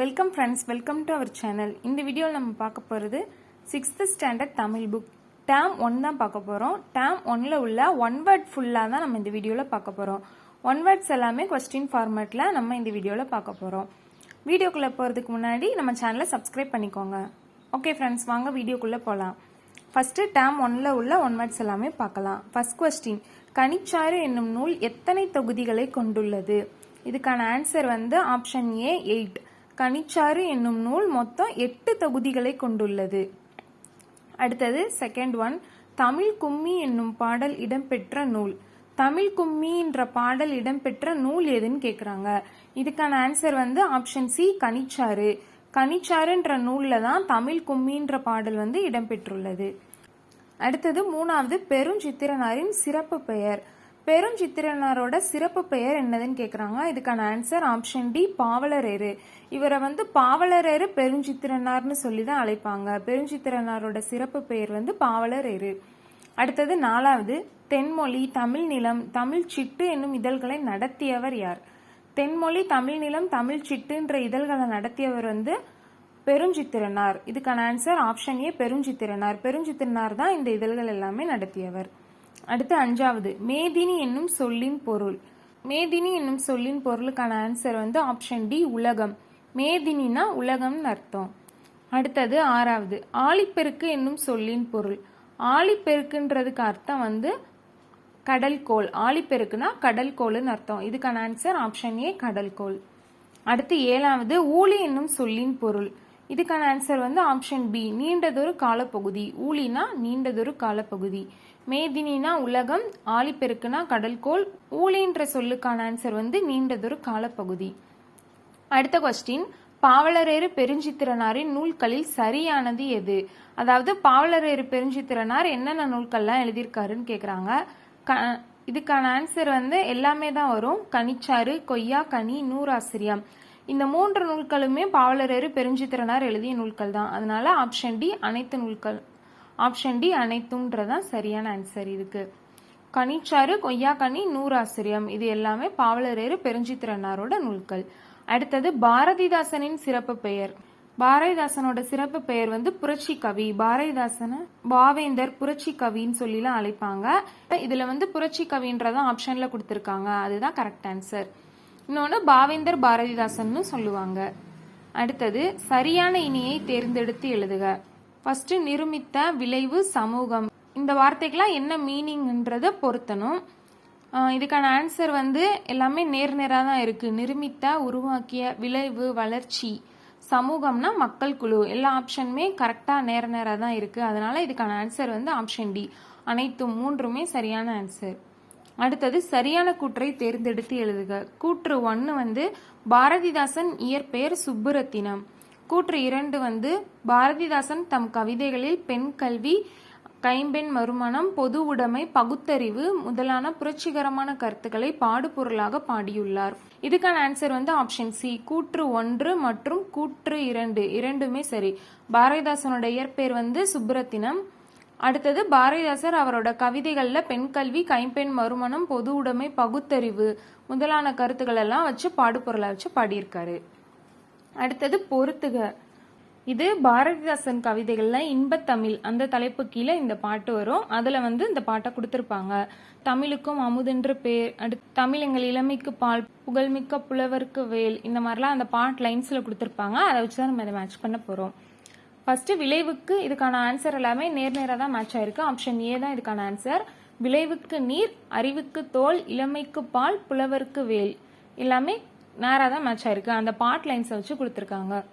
Welcome friends welcome to our channel இந்த வீடியோவில் நம்ம பார்க்க போகிறது sixth standard Tamil book term one தான் பார்க்க போகிறோம் டேம் ஒன்ல உள்ள ஒன் வேர்ட் ஃபுல்லாக தான் நம்ம இந்த வீடியோவில் பார்க்க போகிறோம் ஒன் வேர்ட்ஸ் எல்லாமே கொஸ்டின் ஃபார்மேட்டில் நம்ம இந்த வீடியோவில் பார்க்க போகிறோம் வீடியோக்குள்ளே போகிறதுக்கு முன்னாடி நம்ம சேனலை சப்ஸ்கிரைப் பண்ணிக்கோங்க. ஓகே ஃப்ரெண்ட்ஸ் வாங்க வீடியோக்குள்ளே போகலாம் ஃபஸ்ட்டு டேம் ஒன்ல உள்ள ஒன் வேர்ட்ஸ் எல்லாமே பார்க்கலாம். ஃபர்ஸ்ட் கொஸ்டின் கனிச்சாறு என்னும் நூல் எத்தனை தொகுதிகளை கொண்டுள்ளது? இதுக்கான ஆன்சர் வந்து ஆப்ஷன் ஏ எயிட் கனிச்சாறு என்னும் நூல் மொத்தம் எட்டு தொகுதிகளை கொண்டுள்ளது. அடுத்தது செகண்ட் ஒன் தமிழ் கும்மி என்னும் பாடல் இடம்பெற்ற நூல். தமிழ் கும்மின்ற பாடல் இடம்பெற்ற நூல் எதுன்னு கேட்குறாங்க இதுக்கான ஆன்சர் வந்து ஆப்ஷன் சி கனிச்சாறு. கனிச்சாறுன்ற நூலில் தான் தமிழ் கும்மின்ற பாடல் வந்து இடம்பெற்றுள்ளது. அடுத்தது மூணாவது பெருஞ்சித்திரனாரின் சிறப்பு பெயர். பெருஞ்சித்திரனாரோட சிறப்பு பெயர் என்னதுன்னு கேட்குறாங்க இதுக்கான ஆன்சர் ஆப்ஷன் டி பாவலரேறு. இவரை வந்து பாவலரேறு பெருஞ்சித்திரனார்னு சொல்லி தான் அழைப்பாங்க. பெருஞ்சித்திரனாரோட சிறப்பு பெயர் வந்து பாவலரேறு. அடுத்தது நாலாவது தென்மொழி தமிழ் நிலம் தமிழ் சிட்டு என்னும் இதழ்களை நடத்தியவர் யார்? தென்மொழி தமிழ் நிலம் தமிழ் சிட்டுன்ற இதழ்களை நடத்தியவர் வந்து பெருஞ்சித்திரனார். இதுக்கான answer option A Perunchithiranar. Perunchithiranar தான் இந்த இதழ்கள் எல்லாமே நடத்தியவர். அடுத்து அஞ்சாவது மேதினி என்னும் சொல்லின் பொருள். மேதினி என்னும் சொல்லின் பொருளுக்கான ஆன்சர் வந்து ஆப்ஷன் டி உலகம். மேதினினா உலகம்னு அர்த்தம். அடுத்தது ஆறாவது ஆழிப்பெருக்கு என்னும் சொல்லின் பொருள். ஆழிப்பெருக்குன்றதுக்கு அர்த்தம் வந்து கடல்கோள் ஆழிப்பெருக்குனா கடல்கோள்னு அர்த்தம். இதுக்கான ஆன்சர் ஆப்ஷன் ஏ கடல்கோள் அடுத்து ஏழாவது ஊழி என்னும் சொல்லின் பொருள். இதுக்கான ஆன்சர் வந்து ஆப்ஷன் பி நீண்டதொரு காலப்பகுதி. ஊழினா நீண்டதொரு காலப்பகுதி. மேதினினா உலகம் ஆழிப்பெருக்குனா கடல்கோள் ஊழின்ற சொல்லுக்கான ஆன்சர் வந்து நீண்டதொரு காலப்பகுதி. அடுத்த கொஸ்டின் பாவலரேறு பெருஞ்சித்திரனாரின் நூல்களில் சரியானது எது? அதாவது பாவலரேறு பெருஞ்சித்திரனார் என்னென்ன நூல்கள்லாம் எழுதியிருக்காருன்னு கேட்குறாங்க க இதுக்கான ஆன்சர் வந்து எல்லாமே தான் வரும். கனிச்சாறு கொய்யா கனி நூறாசிரியம். இந்த மூன்று நூல்களுமே பாவலரேறு பெருஞ்சித்திரனார் எழுதிய நூல்கள் தான். அதனால ஆப்ஷன் டி அனைத்து நூல்கள் ஆப்ஷன் டி அனைத்தும்ன்றதான் சரியான ஆன்சர் இதுக்கு கனிச்சாறு கொய்யா கனி நூறாசிரியம். இது எல்லாமே பாவலரேறு பெருஞ்சித்திரனாரோட நூல்கள். அடுத்தது பாரதிதாசனின் சிறப்பு பெயர். பாரதிதாசனோட சிறப்பு பெயர் வந்து புரட்சி கவி. பாரதிதாசனை பாவேந்தர் புரட்சி கவின்னு சொல்லிலாம் அழைப்பாங்க. இதுல வந்து புரட்சி கவின்றதான் ஆப்ஷன்ல கொடுத்துருக்காங்க. அதுதான் கரெக்ட் ஆன்சர் இன்னொன்று பாவேந்தர் பாரதிதாசன்னு சொல்லுவாங்க. அடுத்தது சரியான இனியை தேர்ந்தெடுத்து எழுதுக. ஃபர்ஸ்ட் நிருமித்த விளைவு சமூகம். இந்த வார்த்தைக்கெல்லாம் என்ன மீனிங்ன்றத பொருத்தணும். இதுக்கான ஆன்சர் வந்து எல்லாமே நேர் நேராக தான் இருக்கு. நிருமித்த உருவாக்கிய விளைவு வளர்ச்சி சமூகம்னா மக்கள் குழு. எல்லா ஆப்ஷனுமே கரெக்டாக நேர நேராக தான் இருக்கு. அதனால இதுக்கான ஆன்சர் வந்து ஆப்ஷன் டி அனைத்தும் மூன்றுமே சரியான ஆன்சர் அடுத்தது சரியான கூற்றை தேர்ந்தெடுத்து எழுதுக. கூற்று ஒன்று வந்து பாரதிதாசன் இயற்பெயர் சுப்புரத்தினம். கூற்று இரண்டு வந்து பாரதிதாசன் தம் கவிதைகளில் பெண் கல்வி கைம்பெண் மறுமணம் பொது உடைமை பகுத்தறிவு முதலான புரட்சிகரமான கருத்துக்களை பாடுபொருளாக பாடியுள்ளார். இதுக்கான ஆன்சர் வந்து ஆப்ஷன் சி கூற்று ஒன்று மற்றும் கூற்று இரண்டு இரண்டுமே சரி. பாரதிதாசனோட இயற்பெயர் வந்து சுப்ரத்தினம். அடுத்தது பாரதிதாசர் அவரோட கவிதைகளில் பெண் கல்வி கைம்பெண் மறுமணம் பொது உடைமை பகுத்தறிவு முதலான கருத்துக்கள் எல்லாம் வச்சு பாடுபொருளை வச்சு பாடியிருக்காரு. அடுத்தது பொறுத்துக. இது பாரதிதாசன் கவிதைகள்ல இன்பத்தமிழ். அந்த தலைப்பு கீழே இந்த பாட்டு வரும். அதுல வந்து இந்த பாட்டை கொடுத்துருப்பாங்க. தமிழுக்கும் அமுதென்று பேர். அடுத்து தமிழ் எங்கள் இளமைக்கு பால். புகழ்மிக்க புலவருக்கு வேல். இந்த மாதிரிலாம் அந்த பாட் லைன்ஸ்ல கொடுத்துருப்பாங்க. அதை வச்சு தான் நம்ம இதை மேட்ச் பண்ண போறோம். ஃபர்ஸ்ட் விளைவுக்கு இதுக்கான ஆன்சர் எல்லாமே நேர் நேராக தான் மேட்ச் ஆயிருக்கு. ஆப்ஷன் ஏ தான் இதுக்கான ஆன்சர் விளைவுக்கு நீர் அறிவுக்கு தோல் இளமைக்கு பால் புலவருக்கு வேல். எல்லாமே நேராக தான் மேட்ச் ஆயிருக்கு. அந்த பாட் லைன்ஸை வச்சு கொடுத்துருக்காங்க.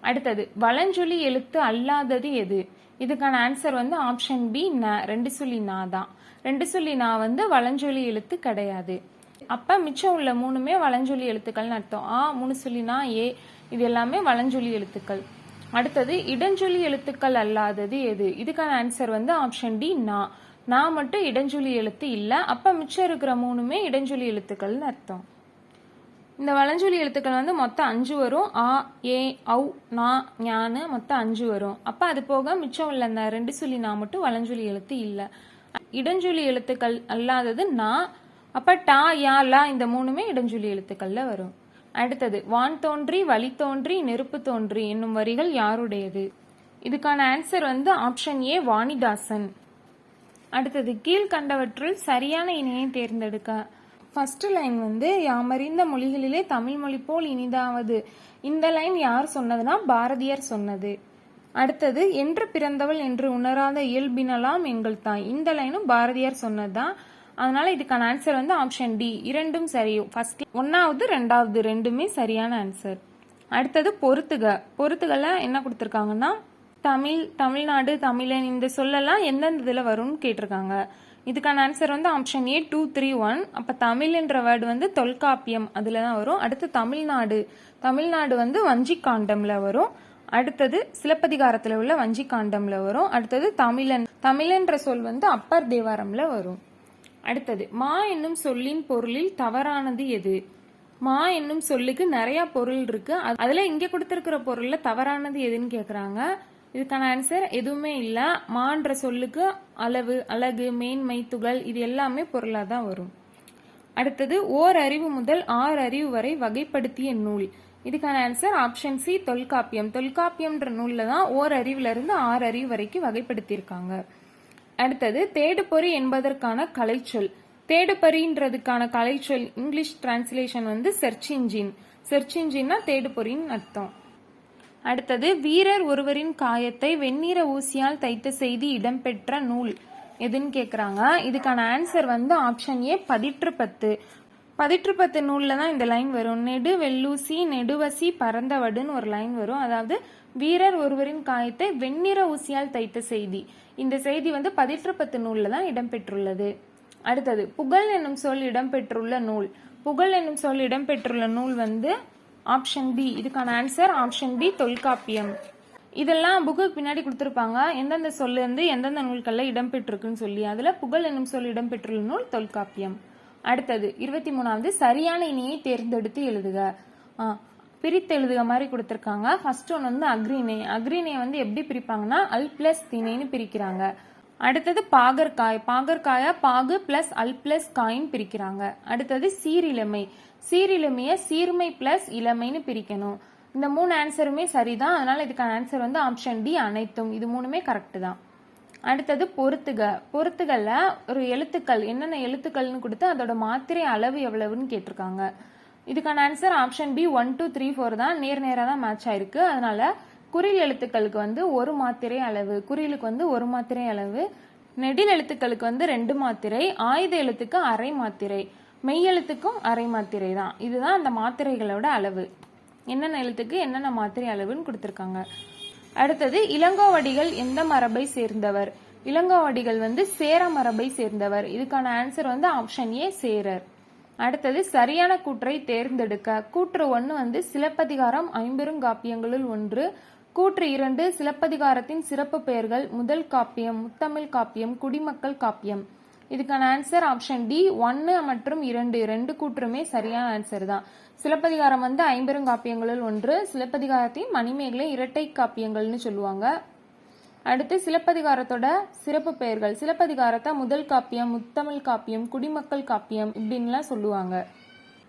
அடுத்தது வளஞ்சொலி எழுத்து அல்லாதது எது? இதுக்கான ஆன்சர் வந்து ஆப்ஷன் பி ந ரெண்டு சொல்லி நா தான். ரெண்டு சொல்லி நா வந்து வளஞ்சொலி எழுத்து கிடையாது. அப்போ மிச்சம் உள்ள மூணுமே வளஞ்சொலி எழுத்துக்கள்னு அர்த்தம். ஆ மூணு சொல்லி நா ஏ இது எல்லாமே வளஞ்சொலி எழுத்துக்கள். அடுத்தது இடஞ்சொலி எழுத்துக்கள் அல்லாதது எது? இதுக்கான ஆன்சர் வந்து ஆப்ஷன் டி நா. நான் மட்டும் இடஞ்சொலி எழுத்து இல்லை. அப்போ மிச்சம் இருக்கிற மூணுமே இடஞ்சொலி எழுத்துக்கள்னு அர்த்தம். இந்த வளஞ்சொலி எழுத்துக்கள் வந்து மொத்தம் அஞ்சு வரும். ஆ ஏ ஔ நா ஞானு மொத்தம் அஞ்சு வரும். அப்போ அது போக மிச்சம் உள்ள இந்த ரெண்டு சொல்லி நான் மட்டும் வளஞ்சொலி எழுத்து இல்லை. இடஞ்சொலி எழுத்துக்கள் அல்லாதது நா. அப்போ டா யா லா இந்த மூணுமே இடஞ்சொலி எழுத்துக்களில் வரும். அடுத்தது வான் தோன்றி வழி தோன்றி நெருப்பு தோன்றி என்னும் வரிகள் யாருடையது? இதுக்கான ஆன்சர் வந்து ஆப்ஷன் ஏ வாணிதாசன். அடுத்தது கீழ்கண்டவற்றுள் சரியான இணையை தேர்ந்தெடுக்க. ஃபஸ்ட்டு லைன் வந்து யாமறிந்த மொழிகளிலே தமிழ் மொழி போல் இனிதாவது. இந்த லைன் யார் சொன்னதுன்னா பாரதியார் சொன்னது. அடுத்தது என்று பிறந்தவள் என்று உணராத இயல்பினலாம் எங்கள் தாய். இந்த லைனும் பாரதியார் சொன்னது தான் அதனால இதுக்கான ஆன்சர் வந்து ஆப்ஷன் டி இரண்டும் சரி. ஃபர்ஸ்ட் ஒன்றாவது ரெண்டாவது ரெண்டுமே சரியான ஆன்சர் அடுத்தது பொறுத்துக. பொறுத்துகல என்ன கொடுத்துருக்காங்கன்னா தமிழ் தமிழ்நாடு தமிழன் இந்த சொல்லெல்லாம் எந்தெந்த இதில் வரும்னு கேட்டிருக்காங்க. இதுக்கான ஆன்சர் வந்து option A two three one அப்போ தமிழ்ன்ற வேர்டு வந்து தொல்காப்பியம். அதில் தான் வரும். அடுத்து தமிழ்நாடு. தமிழ்நாடு வந்து வஞ்சி வரும். அடுத்தது சிலப்பதிகாரத்தில் உள்ள வஞ்சி வரும். அடுத்தது தமிழன். தமிழன்ற சொல் வந்து அப்பர் தேவாரமில் வரும். அடுத்தது மா என்னும் சொல்லின் பொருளில் தவறானது எது? மா என்னும் சொல்லுக்கு நிறைய பொருள் இருக்கு. அது- அதுல இங்க கொடுத்திருக்கிற பொருள்ல தவறானது எதுன்னு கேக்குறாங்க? இதுக்கான ஆன்சர் எதுவுமே இல்லை. மான்ற சொல்லுக்கு அளவு அழகு மேன்மை துகள் இது எல்லாமே பொருளாக தான் வரும். அடுத்தது ஓர் அறிவு முதல் ஆறு அறிவு வரை வகைப்படுத்திய நூல். இதுக்கான ஆன்சர் ஆப்ஷன் சி தொல்காப்பியம். தொல்காப்பியம்ன்ற நூலில் தான் ஓர் அறிவிலிருந்து ஆறு அறிவு வரைக்கும் வகைப்படுத்தியிருக்காங்க. அடுத்தது தேடுபொறி என்பதற்கான கலைச்சொல். தேடுபொறின்றதுக்கான கலைச்சொல் இங்கிலீஷ் டிரான்ஸ்லேஷன் வந்து செர்ச் இன்ஜின் செர்ச் இன்ஜின்னா தேடுபொறின்னு அர்த்தம். அடுத்தது வீரர் ஒருவரின் காயத்தை வெண்ணிற ஊசியால் தைத்த செய்தி இடம்பெற்ற நூல். எதுன்னு கேட்குறாங்க இதுக்கான ஆன்சர் வந்து ஆப்ஷன் ஏ பதிற்று பத்து பதிற்று பத்து நூலில் தான் இந்த லைன் வரும். நெடு வெள்ளூசி நெடுவசி பரந்தவடுன்னு ஒரு லைன் வரும். அதாவது வீரர் ஒருவரின் காயத்தை வெண்ணிற ஊசியால் தைத்த செய்தி. இந்த செய்தி வந்து பதிற்று பத்து நூலில் தான் இடம்பெற்றுள்ளது. அடுத்தது புகழ் என்னும் சொல் இடம்பெற்றுள்ள நூல். புகழ் என்னும் சொல் இடம்பெற்றுள்ள நூல் வந்து ஆப்ஷன் பி இதுக்கான ஆன்சர் ஆப்ஷன் பி தொல்காப்பியம். இதெல்லாம் புக்குக்கு பின்னாடி கொடுத்துருப்பாங்க. எந்தெந்த சொல்லேருந்து வந்து எந்தெந்த நூல்களில் இடம்பெற்றிருக்குன்னு சொல்லி அதில் புகழ் என்னும் சொல் இடம்பெற்றுள்ள நூல் தொல்காப்பியம். அடுத்தது இருபத்தி மூணாவது சரியான இணையை தேர்ந்தெடுத்து எழுதுக. ஆ, பிரித்து எழுதுக மாதிரி கொடுத்துருக்காங்க. ஃபர்ஸ்ட் ஒன்று வந்து அக்ரிணை. அக்ரிணை வந்து எப்படி பிரிப்பாங்கன்னா அல் பிளஸ் திணைன்னு பிரிக்கிறாங்க. அடுத்தது பாகற்காய். பாகற்காயா பாகு பிளஸ் அல் பிளஸ் காயின்னு பிரிக்கிறாங்க. அடுத்தது சீரிழமை சீரிழமைய சீர்மை பிளஸ் இளமைன்னு பிரிக்கணும். இந்த மூணு ஆன்சருமே சரிதான். அதனால இதுக்கான ஆன்சர் வந்து ஆப்ஷன் டி அனைத்தும். இது மூணுமே கரெக்டு தான். அடுத்தது பொறுத்துக. பொறுத்துகள்ல ஒரு எழுத்துக்கள் என்னென்ன எழுத்துக்கள்னு கொடுத்து அதோட மாத்திரை அளவு எவ்வளவுன்னு கேட்டிருக்காங்க. இதுக்கான answer option B one two three four தான். நேர் நேராக தான் மேட்ச் ஆயிருக்கு. அதனால குறில் எழுத்துக்களுக்கு வந்து ஒரு மாத்திரை அளவு குறிலுக்கு வந்து ஒரு மாத்திரை அளவு நெடில் எழுத்துக்களுக்கு வந்து ரெண்டு மாத்திரை ஆயுத எழுத்துக்கு அரை மாத்திரை. மெய்யெழுத்துக்கும் அரை மாத்திரை தான். இதுதான் அந்த மாத்திரைகளோட அளவு. என்னென்ன எழுத்துக்கு என்னென்ன மாத்திரை அளவுன்னு கொடுத்துருக்காங்க. அடுத்தது இளங்கோவடிகள் எந்த மரபை சேர்ந்தவர்? இளங்கோவடிகள் வந்து சேர மரபை சேர்ந்தவர். இதுக்கான ஆன்சர் வந்து ஆப்ஷன் ஏ சேரர். அடுத்தது சரியான கூற்றை தேர்ந்தெடுக்க. கூற்று ஒன்று வந்து சிலப்பதிகாரம் ஐம்பெருங்காப்பியங்களுள் ஒன்று. கூற்று இரண்டு சிலப்பதிகாரத்தின் சிறப்பு பெயர்கள் முதல் காப்பியம் முத்தமிழ் காப்பியம் குடிமக்கள் காப்பியம். இதுக்கான ஆன்சர் ஆப்ஷன் டி ஒன்று மற்றும் இரண்டு. ரெண்டு கூற்றுமே சரியான ஆன்சர் தான். சிலப்பதிகாரம் வந்து ஐம்பெரும் காப்பியங்களில் ஒன்று. சிலப்பதிகாரத்தையும் மணிமேகலை இரட்டை காப்பியங்கள்னு சொல்லுவாங்க. அடுத்து சிலப்பதிகாரத்தோட சிறப்பு பெயர்கள். சிலப்பதிகாரத்தை முதல் காப்பியம் முத்தமிழ் காப்பியம் குடிமக்கள் காப்பியம் இப்படின்லாம் சொல்லுவாங்க.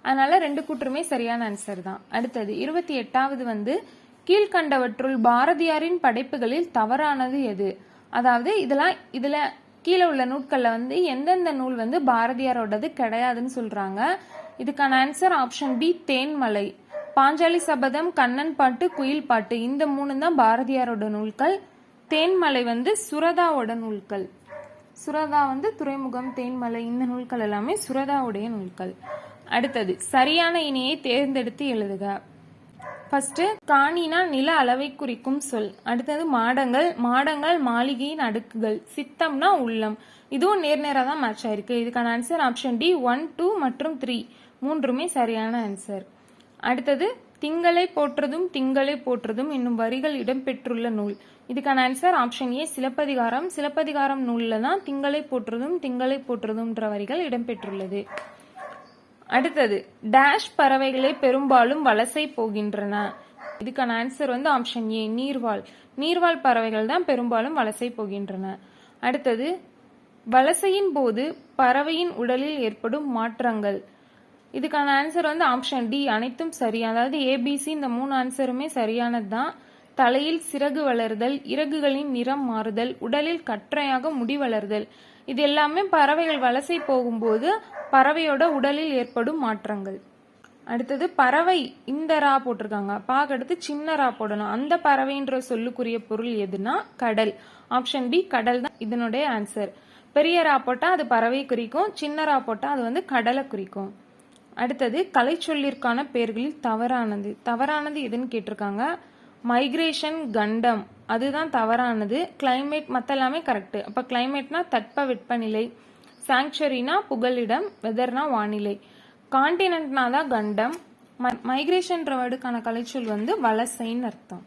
அதனால ரெண்டு கூற்றுமே சரியான ஆன்சர் தான். அடுத்தது இருபத்தி எட்டாவது வந்து கீழ்கண்டவற்றுள் பாரதியாரின் படைப்புகளில் தவறானது எது? அதாவது இதெல்லாம் இதில் கீழே உள்ள நூட்களில் வந்து எந்தெந்த நூல் வந்து பாரதியாரோடது கிடையாதுன்னு சொல்கிறாங்க இதுக்கான ஆன்சர் ஆப்ஷன் பி தேன்மலை. பாஞ்சாலி சபதம் கண்ணன் பாட்டு குயில் பாட்டு. இந்த மூணு தான் பாரதியாரோட நூல்கள். தேன்மலை வந்து சுரதாவோட நூல்கள். சுரதா வந்து துறைமுகம் தேன்மலை இந்த நூல்கள் எல்லாமே சுரதாவுடைய நூல்கள். அடுத்தது சரியான இணையை தேர்ந்தெடுத்து எழுதுக. ஃபஸ்ட்டு காணினா நில அளவை குறிக்கும் சொல். அடுத்தது மாடங்கள் மாடங்கள் மாளிகையின் அடுக்குகள். சித்தம்னா உள்ளம். இதுவும் நேர் நேராக தான் மேட்ச் ஆயிருக்கு. இதுக்கான answer option D one two மற்றும் த்ரீ மூன்றுமே சரியான ஆன்சர் அடுத்தது திங்களை போற்றதும் திங்களை போற்றதும் என்னும் வரிகள் இடம்பெற்றுள்ள நூல். இதுக்கான answer option A Silappathikaram. Silappathikaram நூலில் தான் திங்களை போற்றதும் திங்களை போற்றதும்ன்ற வரிகள் இடம்பெற்றுள்ளது. அடுத்தது டேஷ் பறவைகளே பெரும்பாலும் வலசை போகின்றன. இதுக்கான ஆன்சர் வந்து ஆப்ஷன் ஏ நீர்வாழ். நீர்வாழ் பறவைகள் தான் பெரும்பாலும் வலசை போகின்றன. அடுத்தது வலசையின் போது பறவையின் உடலில் ஏற்படும் மாற்றங்கள். இதுக்கான ஆன்சர் வந்து ஆப்ஷன் டி அனைத்தும் சரி. அதாவது ஏபிசி இந்த மூணு ஆன்சருமே சரியானது தான். தலையில் சிறகு வளர்தல் இறகுகளின் நிறம் மாறுதல் உடலில் கற்றையாக முடி வளருதல். இது எல்லாமே பறவைகள் வலசை போகும்போது பறவையோட உடலில் ஏற்படும் மாற்றங்கள். அடுத்தது பறவை இந்த ரா போட்டிருக்காங்க. பாக்கடுத்து சின்ன ரா போடணும். அந்த பறவைன்ற சொல்லுக்குரிய பொருள் எதுனா கடல். ஆப்ஷன் பி கடல் தான் இதனுடைய ஆன்சர். பெரிய ரா போட்டால் அது பறவை குறிக்கும். சின்ன ரா போட்டால் அது வந்து கடலை குறிக்கும். அடுத்தது கலை சொல்லிற்கான பெயர்களில் தவறானது. தவறானது எதுன்னு கேட்டிருக்காங்க? மைக்ரேஷன் கண்டம் அதுதான் தவறானது. கிளைமேட் மற்ற எல்லாமே அப்போ கிளைமேட்னா தட்ப வெப்பநிலை சாங்சுரினா புகலிடம் வெதர்னா வானிலை. காண்டினென்ட்னா தான் கண்டம் மைக்ரேஷன்ற வேர்டுக்கான கலைச்சொல் வந்து வலசைன்னு அர்த்தம்.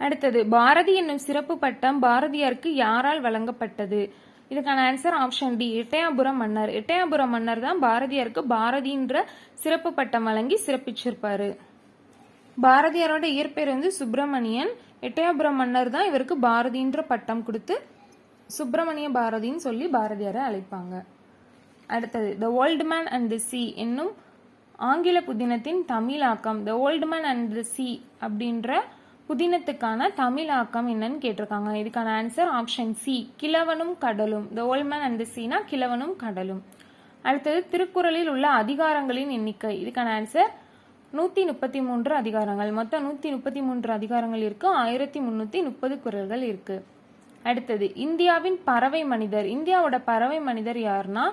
அடுத்தது பாரதி என்னும் சிறப்பு பட்டம் பாரதியாருக்கு யாரால் வழங்கப்பட்டது? இதுக்கான ஆன்சர் ஆப்ஷன் டி எட்டயாபுரம் மன்னர். எட்டயாபுரம் மன்னர் தான் பாரதியாருக்கு பாரதின்ற சிறப்பு பட்டம் வழங்கி சிறப்பிச்சிருப்பாரு. பாரதியாரோட இயற்பெயர் வந்து சுப்பிரமணியன். எட்டயபுரம் மன்னர் தான் இவருக்கு பாரதின்ற பட்டம் கொடுத்து சுப்பிரமணிய பாரதின்னு சொல்லி பாரதியாரை அழைப்பாங்க. அடுத்தது the old man and the sea என்னும் ஆங்கில புதினத்தின் தமிழாக்கம் the old man and the sea அப்படின்ற புதினத்துக்கான தமிழாக்கம் என்னன்னு கேட்டிருக்காங்க. இதுக்கான ஆன்சர் ஆப்ஷன் சி கிழவனும் கடலும். The old man and the சீனா கிழவனும் கடலும். அடுத்தது திருக்குறளில் உள்ள அதிகாரங்களின் எண்ணிக்கை. இதுக்கான ஆன்சர் நூற்றி முப்பத்தி மூன்று அதிகாரங்கள். மொத்தம் நூற்றி முப்பத்தி மூன்று அதிகாரங்கள் இருக்குது ஆயிரத்தி முந்நூற்றி முப்பது குரல்கள் இருக்குது அடுத்தது இந்தியாவின் பறவை மனிதர். இந்தியாவோட பறவை மனிதர் யாருன்னா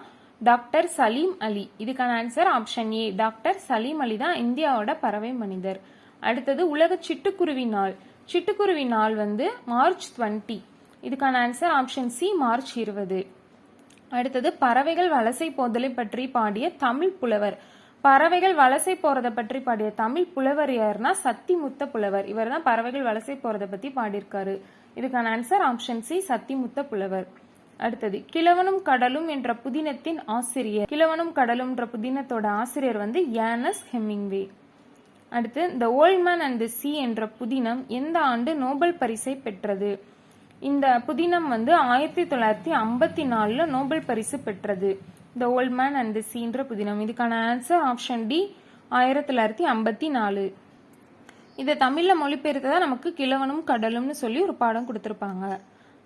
டாக்டர் சலீம் அலி. இதுக்கான answer option A doctor Salim Ali தான் இந்தியாவோட பறவை மனிதர். அடுத்தது உலக சிட்டுக்குருவி நாள். சிட்டுக்குருவி நாள் வந்து மார்ச் டுவெண்ட்டி. இதுக்கான ஆன்சர் ஆப்ஷன் சி மார்ச் இருபது. அடுத்தது பறவைகள் வலசை போதலை பற்றி பாடிய தமிழ் புலவர். பறவைகள் வலசை போறதை பற்றி பாடிய தமிழ் புலவர் யாருன்னா சத்திமுத்த புலவர். இவர் தான் பறவைகள் வலசை போறதை பத்தி பாடியிருக்காரு. இதுக்கான ஆன்சர் ஆப்ஷன் சி சத்திமுத்த புலவர். அடுத்தது கிழவனும் கடலும் என்ற புதினத்தின் ஆசிரியர். கிழவனும் கடலும் என்ற புதினத்தோட ஆசிரியர் வந்து யானஸ் ஹெமிங்வே அடுத்து the old man and the sea என்ற புதினம் எந்த ஆண்டு நோபல் பரிசை பெற்றது? இந்த புதினம் வந்து ஆயிரத்தி தொள்ளாயிரத்தி ஐம்பத்தி நாலில் நோபல் பரிசு பெற்றது. The old man and the சீன்ற புதினம். இதுக்கான ஆன்சர் ஆப்ஷன் டி ஆயிரத்தி தொள்ளாயிரத்தி ஐம்பத்தி நாலு. இதை தமிழில் மொழிபெயர்த்ததா நமக்கு கிழவனும் கடலும்னு சொல்லி ஒரு பாடம் கொடுத்துருப்பாங்க.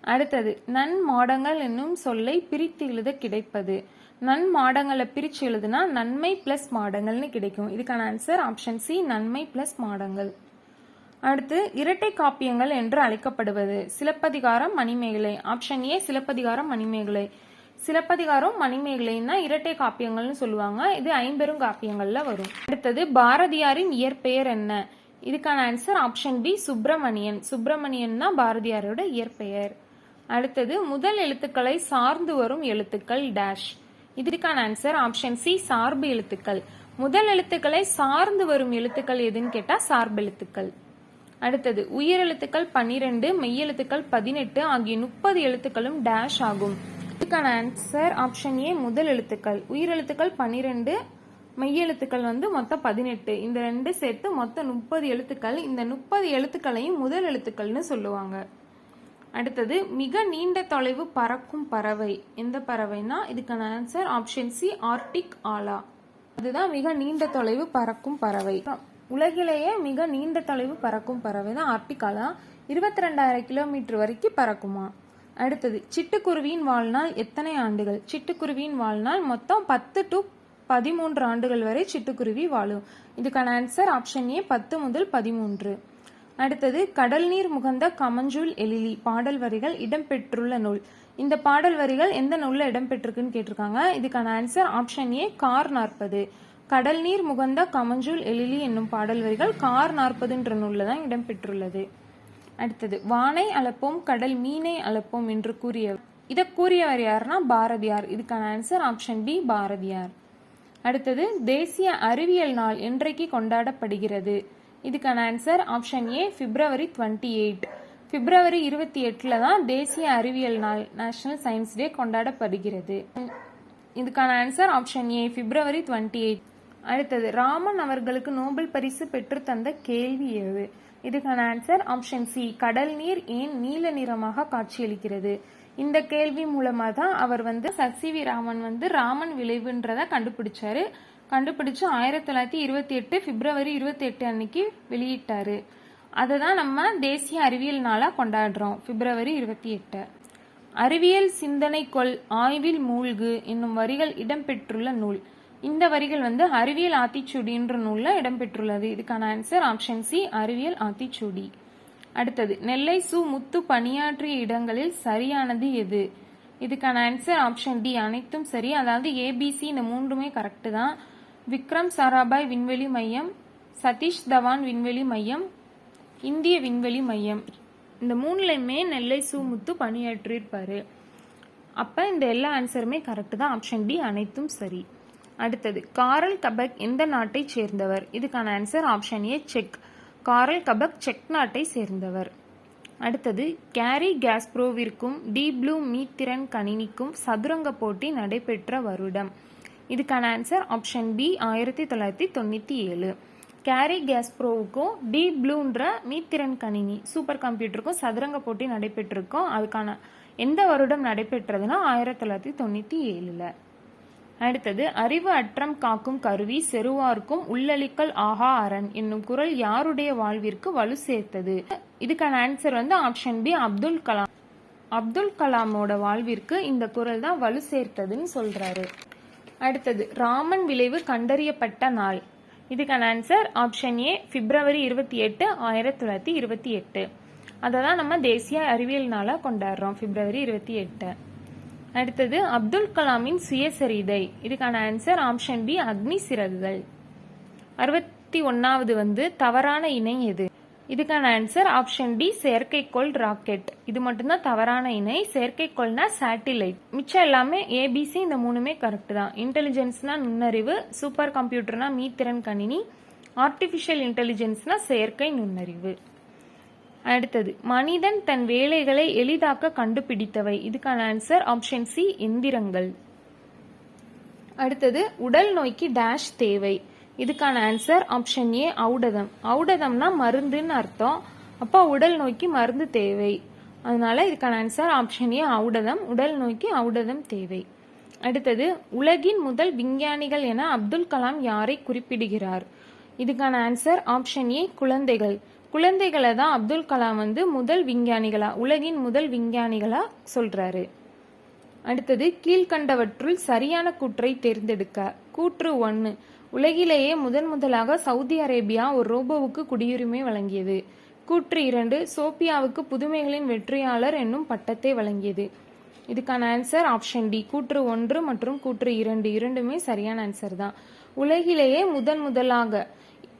அடுத்தது நன் மாடங்கள் என்னும் சொல்லை பிரித்து எழுத கிடைப்பது. நன் மாடங்களை பிரித்து எழுதுனா நன்மை பிளஸ் மாடங்கள்னு கிடைக்கும். இதுக்கான ஆன்சர் ஆப்ஷன் சி நன்மை பிளஸ் மாடங்கள். அடுத்து இரட்டை காப்பியங்கள் என்று அழைக்கப்படுவது. Silappathikaram Manimekalai. Option A Silappathikaram Manimekalai. Silappatikaram மணிமேகலைன்னா இரட்டை காப்பியங்கள்னு சொல்லுவாங்க. இது ஐம்பெரும் காப்பியங்களில் வரும். அடுத்தது பாரதியாரின் இயற்பெயர் என்ன? இதுக்கான answer option B Subramanian. Subramanian தான் பாரதியாரோட இயற்பெயர். அடுத்தது முதல் எழுத்துக்களை சார்ந்து வரும் எழுத்துக்கள் டேஷ் இதுக்கான ஆன்சர் ஆப்ஷன் சி சார்பு எழுத்துக்கள். முதல் எழுத்துக்களை சார்ந்து வரும் எழுத்துக்கள் எதுன்னு கேட்டால் சார்பு எழுத்துக்கள். அடுத்தது உயிரெழுத்துக்கள் பன்னிரெண்டு மெய்யெழுத்துக்கள் பதினெட்டு ஆகிய முப்பது எழுத்துக்களும் டேஷ் ஆகும். இதுக்கான ஆன்சர் ஆப்ஷன் ஏ முதல் எழுத்துக்கள். உயிரெழுத்துக்கள் பன்னிரெண்டு மெய்யெழுத்துக்கள் வந்து மொத்தம் பதினெட்டு. இந்த ரெண்டு சேர்த்து மொத்தம் முப்பது எழுத்துக்கள். இந்த முப்பது எழுத்துக்களையும் முதல் எழுத்துக்கள்னு சொல்லுவாங்க. அடுத்தது மிக நீண்ட தொலைவு பறக்கும் பறவை. எந்த பறவைனா இதுக்கான ஆன்சர் ஆப்ஷன் சி ஆர்டிக் ஆலா அதுதான் மிக நீண்ட தொலைவு பறக்கும் பறவை. உலகிலேயே மிக நீண்ட தொலைவு பறக்கும் பறவை தான் ஆர்டிக் ஆலா இருபத்தி ரெண்டாயிரம் கிலோமீட்டர் வரைக்கும் பறக்குமா? அடுத்தது சிட்டுக்குருவியின் வாழ்நாள் எத்தனை ஆண்டுகள்? சிட்டுக்குருவியின் வாழ்நாள் மொத்தம் பத்து டு பதிமூன்று ஆண்டுகள் வரை சிட்டுக்குருவி வாழும். இதுக்கான ஆன்சர் ஆப்ஷன் ஏ பத்து முதல் பதிமூன்று. அடுத்தது கடல் நீர் முகந்த கமஞ்சூல் எழிலி பாடல் வரிகள் இடம்பெற்றுள்ள நூல். இந்த பாடல் வரிகள் எந்த நூலில் இடம்பெற்றிருக்குன்னு கேட்டிருக்காங்க? இதுக்கான ஆன்சர் ஆப்ஷன் ஏ கார் நாற்பது. கடல் நீர் முகந்த கமஞ்சூல் எழிலி என்னும் பாடல் வரிகள் கார் நாற்பதுன்ற நூலில் தான் இடம்பெற்றுள்ளது. அடுத்தது வானை அளப்போம் கடல் மீனை அளப்போம் என்று கூறியவர். இதை கூறியவர் யாருன்னா பாரதியார். இதுக்கான ஆன்சர் ஆப்ஷன் பி பாரதியார். அடுத்தது தேசிய அறிவியல் நாள் இன்றைக்கு கொண்டாடப்படுகிறது? இதுக்கான answer option A February twenty eight பிப்ரவரி இருபத்தி எட்டில் தான் தேசிய அறிவியல் நாள் நேஷனல் சயின்ஸ் டே கொண்டாடப்படுகிறது. இதுக்கான answer option A February twenty eight அடுத்தது ராமன் அவர்களுக்கு நோபல் பரிசு பெற்று தந்த கேள்வி எது? இதுக்கான ஆன்சர் ஆப்ஷன் சி கடல் நீர் ஏன் நீல நிறமாக காட்சியளிக்கிறது? இந்த கேள்வி மூலமாக தான் அவர் வந்து சசிவி ராமன் வந்து ராமன் விளைவுன்றத கண்டுபிடிச்சாரு. கண்டுபிடிச்சு ஆயிரத்தி தொள்ளாயிரத்தி இருபத்தி எட்டு பிப்ரவரி இருபத்தி எட்டு அன்னைக்கு வெளியிட்டாரு. அதை தான் நம்ம தேசிய அறிவியல் நாளாக கொண்டாடுறோம் பிப்ரவரி இருபத்தி எட்டு. அறிவியல் சிந்தனை கொள் ஆய்வில் மூழ்கு என்னும் வரிகள் இடம்பெற்றுள்ள நூல். இந்த வரிகள் வந்து அறிவியல் ஆத்திச்சூடின்ற நூலில் இடம்பெற்றுள்ளது. இதுக்கான ஆன்சர் ஆப்ஷன் சி அறிவியல் ஆத்திச்சூடி. அடுத்தது நெல்லை சு முத்து பணியாற்றிய இடங்களில் சரியானது எது? இதுக்கான ஆன்சர் ஆப்ஷன் டி அனைத்தும் சரி. அதாவது ஏபிசி இந்த மூன்றுமே கரெக்டு தான். விக்ரம் சாராபாய் விண்வெளி மையம் சதீஷ் தவான் விண்வெளி மையம் இந்திய விண்வெளி மையம். இந்த மூணுலையுமே நெல்லை சு முத்து பணியாற்றியிருப்பாரு. அப்போ இந்த எல்லா ஆன்சருமே கரெக்டு தான். ஆப்ஷன் டி அனைத்தும் சரி. அடுத்தது காரல் கபக் எந்த நாட்டை சேர்ந்தவர்? இதுக்கான ஆன்சர் ஆப்ஷன் ஏ செக். காரல் கபக் செக் நாட்டை சேர்ந்தவர். அடுத்தது கேரி கேஸ்ப்ரோவிற்கும் டி ப்ளூ மீத்திறன் கணினிக்கும் சதுரங்க போட்டி நடைபெற்ற வருடம். இதுக்கான ஆன்சர் ஆப்ஷன் பி ஆயிரத்தி தொள்ளாயிரத்தி தொண்ணூற்றி ஏழு. கேரி கேஸ்ப்ரோவுக்கும் டி ப்ளூன்ற மீத்திறன் கணினி சூப்பர் கம்ப்யூட்டருக்கும் சதுரங்க போட்டி நடைபெற்றிருக்கும். அதுக்கான எந்த வருடம் நடைபெற்றதுன்னா ஆயிரத்தி தொள்ளாயிரத்தி தொண்ணூற்றி ஏழில். அடுத்தது அறிவு அற்றம் காக்கும் கருவி செருவார்க்கும் உள்ளளிக்கல் ஆஹா அரண் என்னும் குரல் யாருடைய வாழ்விற்கு வலு சேர்த்தது? இதுக்கான ஆன்சர் வந்து ஆப்ஷன் பி அப்துல் கலாம். அப்துல் கலாமோட வாழ்விற்கு இந்த குரல் தான் வலு சேர்த்ததுன்னு சொல்றாரு. அடுத்தது ராமன் விளைவு கண்டறியப்பட்ட நாள் இதுக்கான ஆன்சர் ஆப்ஷன் ஏ பிப்ரவரி இருபத்தி எட்டு ஆயிரத்தி தொள்ளாயிரத்தி இருபத்தி எட்டு. அதை தான் நம்ம தேசிய அறிவியல் நாளாக கொண்டாடுறோம் பிப்ரவரி இருபத்தி எட்டு. அடுத்தது அப்துல் கலாமின் சுயசரிதை. இதுக்கான answer option B Agni Siragugal. அறுபத்தி ஒன்னாவது வந்து தவறான இணை எது? இதுக்கான ஆன்சர் ஆப்ஷன் டி செயற்கைக்கோள் ராக்கெட். இது மட்டும்தான் தவறான இணை. செயற்கைக்கோள்னா சேட்டிலைட் மிச்சம் எல்லாமே ஏபிசி இந்த மூணுமே கரெக்ட் தான். இன்டெலிஜென்ஸ்னா நுண்ணறிவு சூப்பர் கம்ப்யூட்டர்னா மீத்திறன் கணினி. ஆர்டிஃபிஷியல் இன்டெலிஜென்ஸ்னா செயற்கை நுண்ணறிவு. அடுத்தது மனிதன் தன் வேலைகளை எளிதாக்க கண்டுபிடித்தவை. இதுக்கான ஆன்சர் ஆப்ஷன் சி எந்திரங்கள் அடுத்தது உடல் நோய்க்கு டேஷ் தேவை. இதுக்கான ஆன்சர் ஆப்ஷன் ஏ ஔடதம். ஔடதம்னா மருந்துன்னு அர்த்தம். அப்போ உடல் நோய்க்கு மருந்து தேவை. அதனால இதுக்கான ஆன்சர் ஆப்ஷன் ஏ ஔடதம். உடல் நோய்க்கு ஔடதம் தேவை. அடுத்தது உலகின் முதல் விஞ்ஞானிகள் என அப்துல் கலாம் யாரை குறிப்பிடுகிறார்? இதுக்கான ஆன்சர் ஆப்ஷன் ஏ குழந்தைகள். குழந்தைகளை தான் அப்துல் கலாம் வந்து முதல் விஞ்ஞானிகளா உலகின் முதல் விஞ்ஞானிகளா சொல்றாரு. அடுத்தது கீழ்கண்டவற்றுள் சரியான கூற்றை தேர்ந்தெடுக்க. கூற்று ஒன்று உலகிலேயே முதன் முதலாக சவுதி அரேபியா ஒரு ரோபோவுக்கு குடியுரிமை வழங்கியது. கூற்று இரண்டு சோபியாவுக்கு புதுமைகளின் வெற்றியாளர் என்னும் பட்டத்தை வழங்கியது. இதுக்கான ஆன்சர் ஆப்ஷன் டி. கூற்று ஒன்று மற்றும் கூற்று இரண்டு இரண்டுமே சரியான ஆன்சர் தான். உலகிலேயே முதன் முதலாக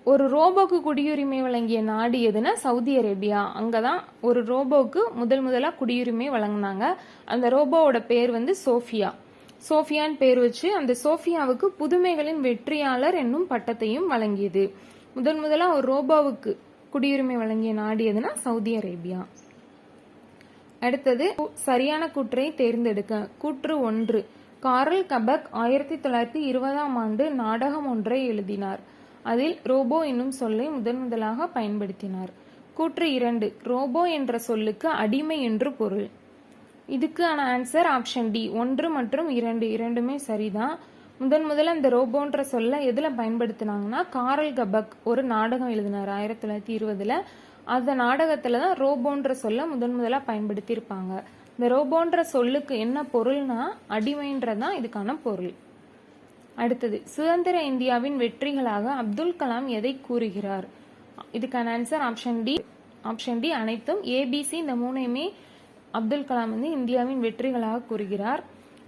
ஒரு ரோபோக்கு குடியுரிமை வழங்கிய நாடு எதுனா சவுதி அரேபியா. அங்கே தான் ஒரு ரோபோக்கு முதல் முதலாக குடியுரிமை வழங்கினாங்க. அந்த ரோபோவோட பேர் வந்து சோஃபியா. சோஃபியான் பேர் வச்சு அந்த சோஃபியாவுக்கு புதுமைகளின் வெற்றியாளர் என்னும் பட்டத்தையும் வழங்கியது. முதன் முதலாக ஒரு ரோபோவுக்கு குடியுரிமை வழங்கிய நாடு எதுனா சவுதி அரேபியா. அடுத்தது சரியான கூற்றை தேர்ந்தெடுக்க. கூற்று ஒன்று. காரல் கபக் ஆயிரத்தி தொள்ளாயிரத்தி இருபதாம் ஆண்டு நாடகம் ஒன்றை எழுதினார். அதில் ரோபோ என்னும் சொல்லை முதன் முதலாக பயன்படுத்தினார். கூற்று இரண்டு ரோபோ என்ற சொல்லுக்கு அடிமை என்று பொருள். இதுக்கான ஆன்சர் ஆப்ஷன் டி ஒன்று மற்றும் இரண்டு இரண்டுமே சரிதான் முதன் முதல்ல இந்த ரோபோன்ற சொல்ல எதில் பயன்படுத்தினாங்கன்னா காரல் கபக் ஒரு நாடகம் எழுதினார் ஆயிரத்தி தொள்ளாயிரத்தி இருபதில். அந்த நாடகத்தில் தான் ரோபோன்ற சொல்ல முதன் முதலாக பயன்படுத்தியிருப்பாங்க. இந்த ரோபோன்ற சொல்லுக்கு என்ன பொருள்னா அடிமைன்றதான் இதுக்கான பொருள். அடுத்தது சுதந்திர இந்தியாவின் வெற்றிகளாக அப்துல் கலாம் எதை கூறுகிறார்? இதுக்கான answer option D option D அனைத்தும் ஏபிசி இந்த மூணையுமே அப்துல் கலாம் வந்து இந்தியாவின் வெற்றிகளாக கூறுகிறார்.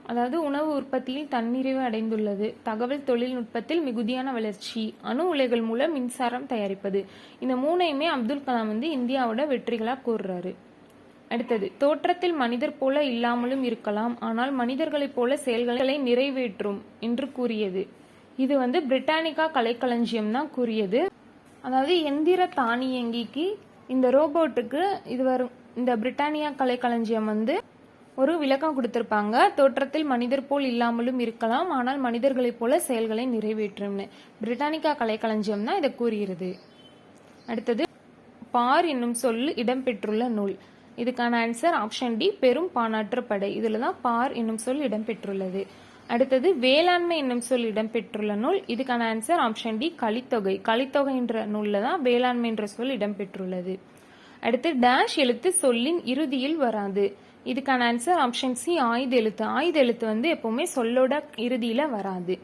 அதாவது உணவு உற்பத்தியில் தன்னிறைவு அடைந்துள்ளது. தகவல் தொழில்நுட்பத்தில் மிகுதியான வளர்ச்சி அணு உலைகள் மூலம் மின்சாரம் தயாரிப்பது. இந்த மூணையுமே அப்துல் கலாம் வந்து இந்தியாவோட வெற்றிகளாக கூறுறாரு. அடுத்தது தோற்றத்தில் மனிதர் போல இல்லாமலும் இருக்கலாம் ஆனால் மனிதர்களைப் போல செயல்களை நிறைவேற்றும் என்று கூறியது. இது வந்து பிரிட்டானிக்கா கலைக்களஞ்சியம் தான் கூறியது. அதாவது எந்திர தானியங்கிக்கு இந்த ரோபோட்டுக்கு இது வரும் இந்த பிரிட்டானியா கலைக்களஞ்சியம் வந்து ஒரு விளக்கம் கொடுத்துருப்பாங்க. தோற்றத்தில் மனிதர் போல் இல்லாமலும் இருக்கலாம் ஆனால் மனிதர்களைப் போல செயல்களை நிறைவேற்றும்னு. பிரிட்டானிக்கா கலைக்களஞ்சியம் தான் இதை கூறுகிறது அடுத்தது பார் என்னும் சொல் இடம்பெற்றுள்ள நூல். இதுக்கான ஆன்சர் ஆப்ஷன் டி பெரும் பானாற்று படை இதில் தான் பார் என்னும் சொல் இடம்பெற்றுள்ளது. அடுத்தது வேளாண்மை என்னும் சொல் இடம்பெற்றுள்ள நூல். இதுக்கான ஆன்சர் ஆப்ஷன் டி கலித்தொகை. கலித்தொகைன்ற நூலில் தான் வேளாண்மை என்ற சொல் இடம்பெற்றுள்ளது. அடுத்து டேஷ் எழுத்து சொல்லின் இறுதியில் வராது. இதுக்கான ஆன்சர் ஆப்ஷன் சி ஆயுத எழுத்து. ஆயுத எழுத்து வந்து எப்பவுமே சொல்லோட இறுதியில் வராது.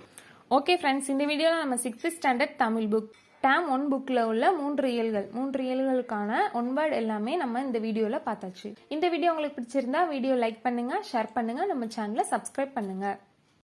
ஓகே ஃப்ரெண்ட்ஸ் இந்த வீடியோவில் நம்ம sixth standard Tamil book term one புக்கில் உள்ள மூன்று இயல்கள். மூன்று இயல்களுக்கான ஒன் வேர்டு எல்லாமே நம்ம இந்த வீடியோவில் பார்த்தாச்சு. இந்த வீடியோ உங்களுக்கு பிடிச்சிருந்தா வீடியோ லைக் பண்ணுங்கள் ஷேர் பண்ணுங்கள் நம்ம சேனலை சப்ஸ்கிரைப் பண்ணுங்கள்